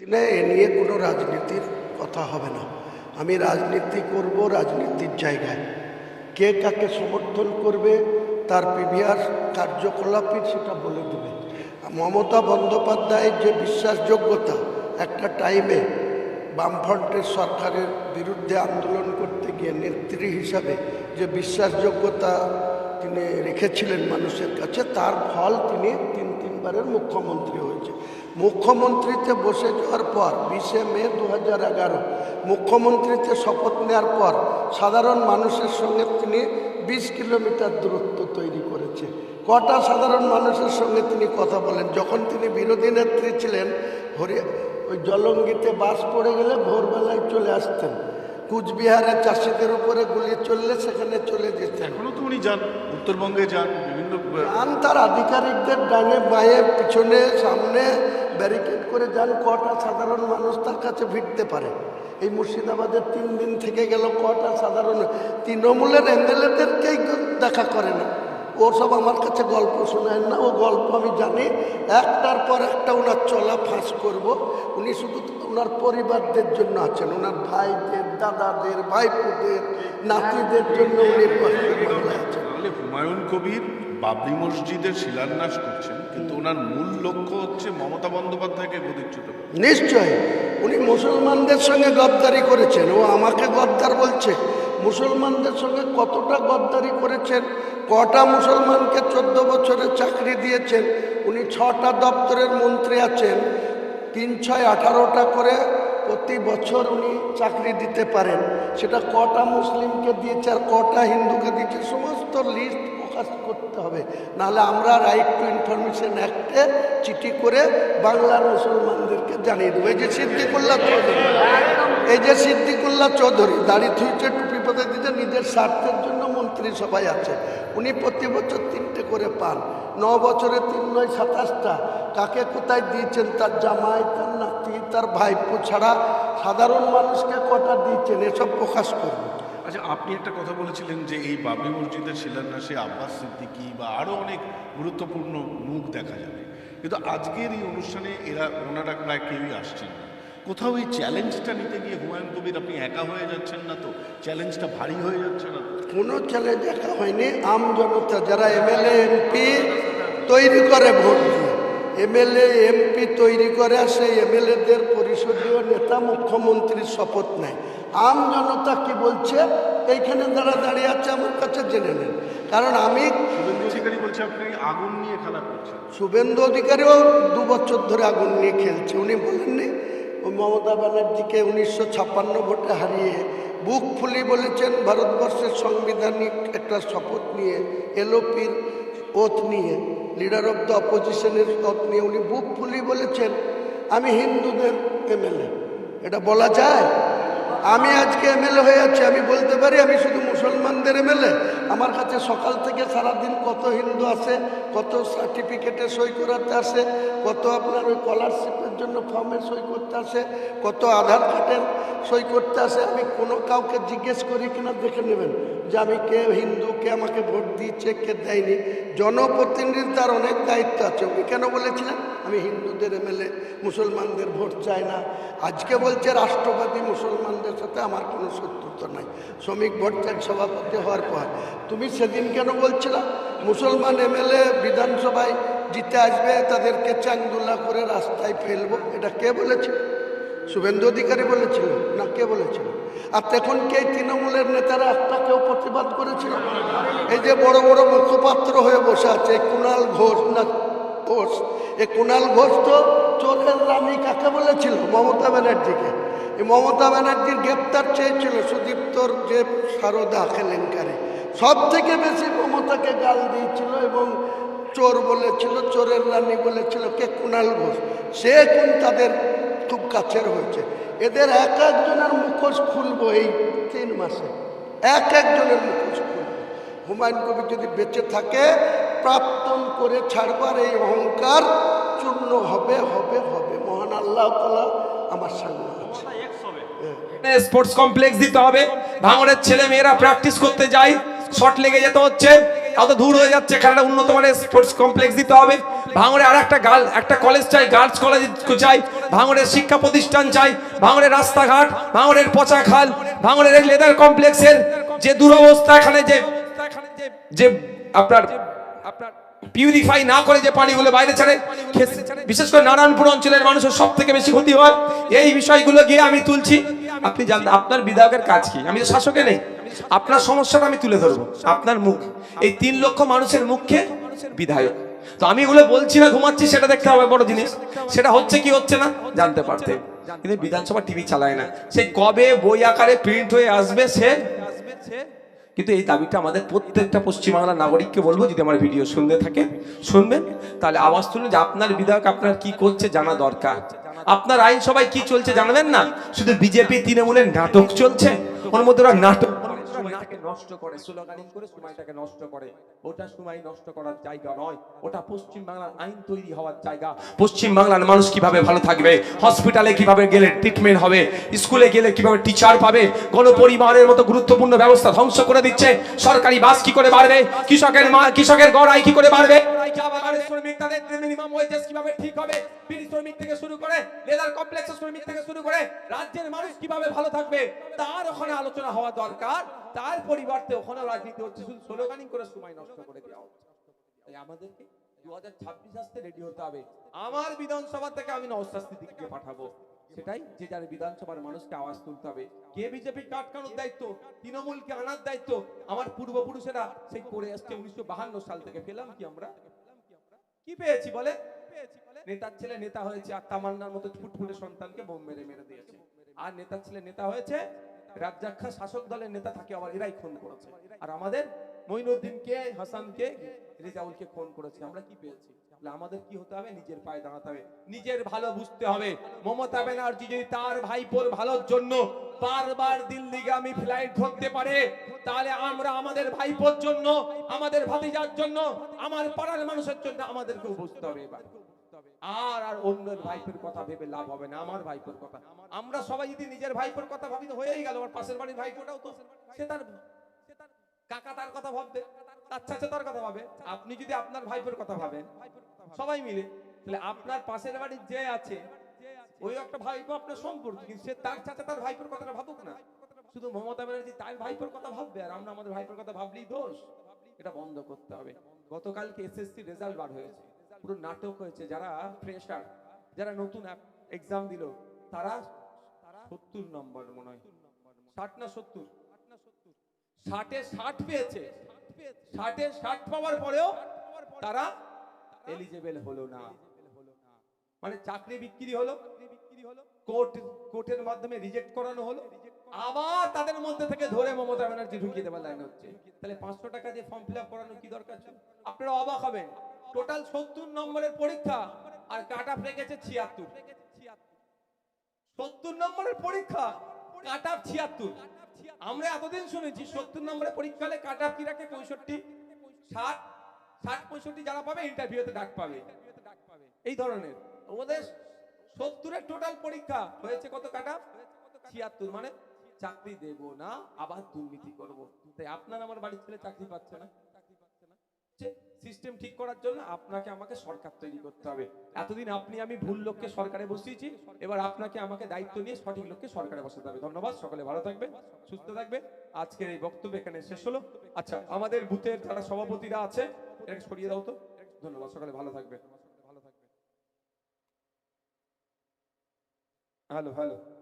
দিনে এ নিয়ে কোনো রাজনীতির কথা হবে না। আমি রাজনীতি করব রাজনীতির জায়গায়। কে কাকে সমর্থন করবে, তার প্রিভিয়াস কার্যকলাপই সেটা বলে দেবে। মমতা বন্দ্যোপাধ্যায়ের যে বিশ্বাসযোগ্যতা, একটা টাইমে বামফ্রন্টের সরকারের বিরুদ্ধে আন্দোলন করতে গিয়ে নেত্রী হিসাবে যে বিশ্বাসযোগ্যতা তিনি রেখেছিলেন মানুষের কাছে, তার ফল তিনি তিন তিনবারের মুখ্যমন্ত্রী হয়েছে। মুখ্যমন্ত্রীতে বসে যাওয়ার পর, বিশে মে দু হাজার এগারো, মুখ্যমন্ত্রীতে শপথ নেওয়ার পর, সাধারণ মানুষের সঙ্গে তিনি বিশ কিলোমিটার দূরত্ব তৈরি করেছে। কটা সাধারণ মানুষের সঙ্গে তিনি কথা বলেন? যখন তিনি বিরোধী নেত্রী ছিলেন, হরি ওই জলঙ্গিতে বাস পড়ে গেলে ভোরবেলায় চলে আসতেন। কুচবিহারে চাষিদের উপরে গুলি চললে সেখানে চলে যেতে এখনও তো উনি যান উত্তরবঙ্গে যান বিভিন্ন যান তার আধিকারিকদের ডানে বাঁয়ে পিছনে সামনে ব্যারিকেড করে যান কটা সাধারণ মানুষ তার কাছে ভিড়তে পারে। এই মুর্শিদাবাদের তিন দিন থেকে গেল কটা সাধারণ তৃণমূলের এমএলএদেরকেই দেখা করে না। ও সব আমার কাছে গল্প শোনায় না। ও গল্প আমি জানি। একটার পর একটা ওনার চলা ফাঁস করব। উনি শুধু ওনার পরিবারদের জন্য আছেন। ওনার ভাইদের দাদাদের ভাইপুদের নাতিদের জন্য উনি আছেন। হুমায়ুন কবির বাবরি মসজিদের শিলান্যাস করছেন কিন্তু ওনার মূল লক্ষ্য হচ্ছে মমতা বন্দ্যোপাধ্যায়কে গদিচ্যুত নিশ্চয় উনি মুসলমানদের সঙ্গে গদ্দারি করেছেন। ও আমাকে গদ্দার বলছে মুসলমানদের সঙ্গে কতটা গদ্দারি করেছেন? কটা মুসলমানকে চোদ্দ বছরের চাকরি দিয়েছেন? উনি ছটা দপ্তরের মন্ত্রী আছেন। তিন, ছয়, আঠারোটা করে প্রতি বছর উনি চাকরি দিতে পারেন। সেটা কটা মুসলিমকে দিয়েছে আর কটা হিন্দুকে দিয়েছে? সমস্ত লিস্ট প্রকাশ করতে হবে। নাহলে আমরা রাইট টু ইনফরমেশন অ্যাক্টে চিঠি করে বাংলার মুসলমানদেরকে জানিয়ে দেবো। এই যে সিদ্দিকুল্লাহ চৌধুরী, এই যে সিদ্দিকুল্লাহ চৌধুরী, দাড়ি থুইছে টুপি পথে দিতে নিজের স্বার্থের জন্য মন্ত্রিসভায় আছে। উনি প্রতি বছর তিনটে করে পান। ন বছরে তিন নয়, সাতাশটা। কাকে কোথায় দিয়েছেন? তার জামাই, তার নাতি, তার ভাইপো ছাড়া সাধারণ মানুষকে কটা দিয়েছেন? এসব প্রকাশ করবে আচ্ছা আপনি একটা কথা বলেছিলেন যে এই বাবরি মসজিদের শিলান্যাসে আব্বাস সিদ্দিকী বা আরও অনেক গুরুত্বপূর্ণ মুখ দেখা যাবে। কিন্তু আজকের এই অনুষ্ঠানে এরা ওনারা প্রায় কেউই আসছেন না। কোথাও এই চ্যালেঞ্জটা নিতে গিয়ে হুমায়ুন কবির আপনি একা হয়ে যাচ্ছেন না তো? চ্যালেঞ্জটা ভারী হয়ে যাচ্ছে না কোনো চ্যালেঞ্জ দেখা হয়নি। আম জনতা যারা এমএলএ এমপি তৈরি করে ভোট দিয়ে। এমএলএ এমপি তৈরি করে সেই এমএলএদের পরিষদীয় নেতা মুখ্যমন্ত্রীর শপথ নেয়। আম জনতা কি বলছে? এইখানে যারা দাঁড়িয়ে আছে আমার কাছে জেনে নেন। কারণ আমি শুভেন্দু অধিকারী বলছে আপনি আগুন নিয়ে খেলা করছেন। শুভেন্দু অধিকারীও দু বছর ধরে আগুন নিয়ে খেলছে। উনি বলেননি মমতা ব্যানার্জিকে উনিশশো ছাপ্পান্ন ভোটে হারিয়ে বুক ফুলি বলেছেন ভারতবর্ষের সাংবিধানিক একটা শপথ নিয়ে এলোপির ওথ নিয়ে, লিডার অফ দ্য অপোজিশনের ওথ নিয়ে উনি বুক ফুলি বলেছেন, আমি হিন্দুদের এমএলএ। এটা বলা যায়? আমি আজকে এমএলএ হয়ে আছি, আমি বলতে পারি, আমি শুধু মুসলমানদের এমএলএ আমার কাছে সকাল থেকে সারাদিন কত হিন্দু আসে কত সার্টিফিকেটে সই করাতে আসে, কত আপনার ওই স্কলারশিপের জন্য ফর্মে সই করতে আসে, কত আধার কার্ডের সই করতে আসে। আমি কোনো কাউকে জিজ্ঞেস করি কিনা দেখে নেবেন যে আমি কে হিন্দু, কে আমাকে ভোট দিয়েছে, কে দেয়নি। জনপ্রতিনিধির তার অনেক দায়িত্ব আছে। উনি কেন বলেছিলেন? আমি হিন্দুদের এমএলএ, মুসলমানদের ভোট চাই না। আজকে বলছে রাষ্ট্রবাদী মুসলমানদের সাথে আমার কোনো শত্রুতা নাই। শ্রমিক ভট্টাচার্য সভাপতি হওয়ার পর, তুমি সেদিন কেন বলছিলা? মুসলমান এমএলএ বিধানসভায় জিতে আসবে, তাদেরকে চাংদুলা করে রাস্তায় ফেলব, এটা কে বলেছে শুভেন্দু অধিকারী বলেছিল, না কে বলেছিল? আর তখন কে তৃণমূলের নেতারা একটা কেউ প্রতিবাদ করেছিল? এই যে বড় বড় মুখপাত্র হয়ে বসে আছে কুণাল ঘোষ, না ঘোষ এই কুণাল ঘোষ তো চোরের কাকে বলেছিল, মমতা ব্যানার্জিকে। এই মমতা ব্যানার্জির গ্রেপ্তার চেয়েছিল সুদীপ্তর যে সারদা কেলেঙ্কারে। সব থেকে বেশি মমতাকে গাল দিয়েছিল এবং চোর বলেছিল, চোরের রানী বলেছিল, কে কুণাল ঘোষ। সে কোন তাদের খুব কাছের হয়েছে। এদের এক একজনের মুখোশ খুলবো এই তিন মাসে। এক একজনের মুখোশ খুলবো। হুমায়ুন কবির যদি বেঁচে থাকে, প্রাপ্তন করে ছাড়বার এই অহংকার চূর্ণ হবে হবে হবে। আল্লাহ তালা স্পোর্টস কমপ্লেক্স দিতে হবে। ভাঙড়ের ছেলে মেয়েরা প্র্যাকটিস করতে যায়। শট লেগে যেতে হচ্ছে। অত দূর হয়ে যাচ্ছে। খেলাটা উন্নত মানের স্পোর্টস কমপ্লেক্স দিতে হবে। ভাঙড়ে আর একটা গার্ল, একটা কলেজ চাই গার্লস কলেজ চাই। ভাঙড়ের শিক্ষা প্রতিষ্ঠান চাই। ভাঙড়ের রাস্তাঘাট ভাঙড়ের পচা খাল ভাঙড়ের এই লেদার কমপ্লেক্সের যে দুরবস্থা, এখানে যে যে আপনার আপনার পিউরিফাই না করে যে পানিগুলো বাইরে ছাড়ে বিশেষ করে নারায়ণপুর অঞ্চলের মানুষের সব থেকে বেশি ক্ষতি হয়। এই বিষয়গুলো গিয়ে আমি তুলছি। আপনি জানতে আপনার বিধায়কের কাজ কি? আমি তো শাসকে নেই। আপনার সমস্যাটা আমি তুলে ধরবো। আপনার মুখ। এই তিন লক্ষ মানুষের মুখে বিধায়ক। তো আমি এগুলো বলছি না, ঘুমাচ্ছি, সেটা দেখতে হবে, বড় জিনিস। সেটা হচ্ছে কি হচ্ছে না, জানতে পারতে। কিন্তু বিধানসভা টিভি চালায় না। সে কবে বই আকারে প্রিন্ট হয়ে আসবে, সে কিন্তু এই দাবিটা আমাদের প্রত্যেকটা পশ্চিমবাংলার নাগরিককে বলব, যদি আমার ভিডিও শুনতে থাকে, শুনবেন। তাহলে আওয়াজ তুলুন যে আপনার বিধায়ক আপনার কি করছে জানা দরকার। আপনার আইনসভায় কি চলছে জানবেন না? শুধু বিজেপি, তৃণমূলের নাটক চলছে। ওর মধ্যে ওরা নাটক সময়টাকে নষ্ট করে, স্লোগানিং করে সময়টাকে নষ্ট করে। ওটা সময় নষ্ট করার জায়গা নয়, ওটা পশ্চিম বাংলার আইন তৈরি হওয়ার জায়গা। পশ্চিম বাংলার মানুষ কীভাবে ভালো থাকবে, হসপিটালে কীভাবে গেলে ট্রিটমেন্ট হবে, স্কুলে গেলে কীভাবে টিচার পাবে গণপরিবহনের মতো গুরুত্বপূর্ণ ব্যবস্থা ধ্বংস করে দিচ্ছে, সরকারি বাস কি করে বাড়বে, কৃষকের মা, কৃষকের গড় আয় কি করে বাড়বে? শ্রমিক তাদের মিনিমাম ওয়েজেস কীভাবে ঠিক হবে? শ্রমিক থেকে শুরু করে লেদার কমপ্লেক্সের শ্রমিক থেকে শুরু করে, রাজ্যের মানুষ কীভাবে ভালো থাকবে, তার ওখানে আলোচনা হওয়া দরকার। তার পরিবর্তে ওখানে রাজনীতি হচ্ছে, শুধু স্লোগানিং করে সময় নষ্ট করে দেওয়া হচ্ছে। আমাদেরকে দু হাজার ছাব্বিশ আসতে রেডি হতে হবে। আমার বিধানসভা থেকে আমি দিককে পাঠাবো। সেটাই যে যার বিধানসভার মানুষকে আওয়াজ তুলতে হবে। কে বিজেপি কাটকানোর দায়িত্ব? তৃণমূলকে আনার দায়িত্ব? আমার পূর্বপুরুষেরা সেই করে আসছে উনিশশো সাল থেকে। পেলাম কি আমরা? কি পেয়েছি বলে? নেতার ছেলে নেতা হয়েছে আর তামান্নার মতো ফুটফুটে সন্তানকে বোম মেরে মেরে দিয়েছে। আর নেতার ছেলে নেতা হয়েছে রাজ্জাক্ষা শাসক দলের নেতা থাকে আবার এরাই খুন করেছে। আর আমাদের মঈনুদ্দিনকে হাসানকে রেজাউলকে খুন করেছে। আমরা কি পেয়েছি? তাহলে আমাদের কি হতে হবে? নিজের পায়ে দাঁড়াতে হবে। নিজের ভালো বুঝতে হবে। মমতা ব্যানার্জি যদি তার ভাইপোর ভালোর জন্য বারবার দিল্লিগামী ফ্লাইট ধরতে পারে, তাহলে আমরা আমাদের ভাইপোর জন্য, আমাদের ভাতিজার জন্য, আমার পাড়ার মানুষের জন্য আমাদেরকেও বুঝতে হবে আর আর অন্যের ভাইপোর কথা ভেবে লাভ হবে না, আমার ভাইপোর কথা। আমরা সবাই যদি নিজের ভাইপোর কথা ভাবি হয়েই গেল, আমার পাশের বাড়ির ভাইপোটাও তো, সে তার কাকা তার কথা ভাববে, তার চাচা তার কথা ভাবে, আপনি যদি আপনার ভাইপোর কথা ভাবেন, সবাই মিলে, তাহলে আপনার পাশের বাড়ির যে আছে ওই একটা ভাইপো আপনার সম্পর্ক, কিন্তু সে তার চাচা তার ভাইপোর কথাটা ভাবুক না। শুধু মমতা ব্যানার্জি তার ভাইপোর কথা ভাববে, আর আমরা আমাদের ভাইপোর কথা ভাবলেই দোষ। এটা বন্ধ করতে হবে। গতকালকে এসএসসি রেজাল্ট বার হয়েছে। পুরো নাটক হয়েছে। যারা ফ্রেশার যারা নতুন এক্সাম দিল, তারা সত্তর নম্বর মনে হয়। ষাট না সত্তর? ষাটে ষাট পেয়েছে। ষাটে ষাট পাওয়ার পরেও তারা এলিজেবল হলো না। মানে চাকরি বিক্রি হলো, কোর্ট, কোর্টের মাধ্যমে রিজেক্ট করানো হলো, আবার তাদের মধ্যে থেকে ধরে মমতা ব্যানার্জি ঢুকিয়ে দেওয়ার লাইন হচ্ছে। তাহলে পাঁচশো টাকা দিয়ে ফর্ম ফিল করানো কি দরকার ছিল? আপনারা অবাক হবেন। টোটাল সত্তর নম্বরের পরীক্ষা, আর কাট অফ রেখেছে ছিয়াত্তর। সত্তর নম্বরের পরীক্ষা কাট অফ ছিয়াত্তর। আমরা এতদিন শুনেছি সত্তর নম্বরের পরীক্ষা হলে কাট অফ কি রাখে পঁয়ষট্টি, ষাট ষাট, পঁয়ষট্টি যারা পাবে ইন্টারভিউতে ডাক পাবে। এই ধরনের। ওদের সত্তরের টোটাল পরীক্ষা হয়েছে কত কাটা? ছিয়াত্তর মানে চাকরি দেব না, আবার দুর্নীতি করব। তাই আপনার আমার বাড়ির ছেলে চাকরি পাচ্ছে না। সিস্টেম ঠিক করার জন্য আপনাকে আমাকে সরকার তৈরি করতে হবে। এতদিন আপনি, আমি ভুল লোককে সরকারে বসিয়েছি, এবার আপনাকে আমাকে দায়িত্ব নিয়ে সঠিক লোককে সরকারে বসাতে হবে। ধন্যবাদ, সকলে ভালো থাকবে সুস্থ থাকবে আজকের এই বক্তব্য এখানে শেষ হলো। আচ্ছা আমাদের বুথের যারা সভাপতিরা আছে, এটাকে সরিয়ে দাও তো। ধন্যবাদ, সকালে ভালো থাকবে ভালো থাকবে হ্যালো হ্যালো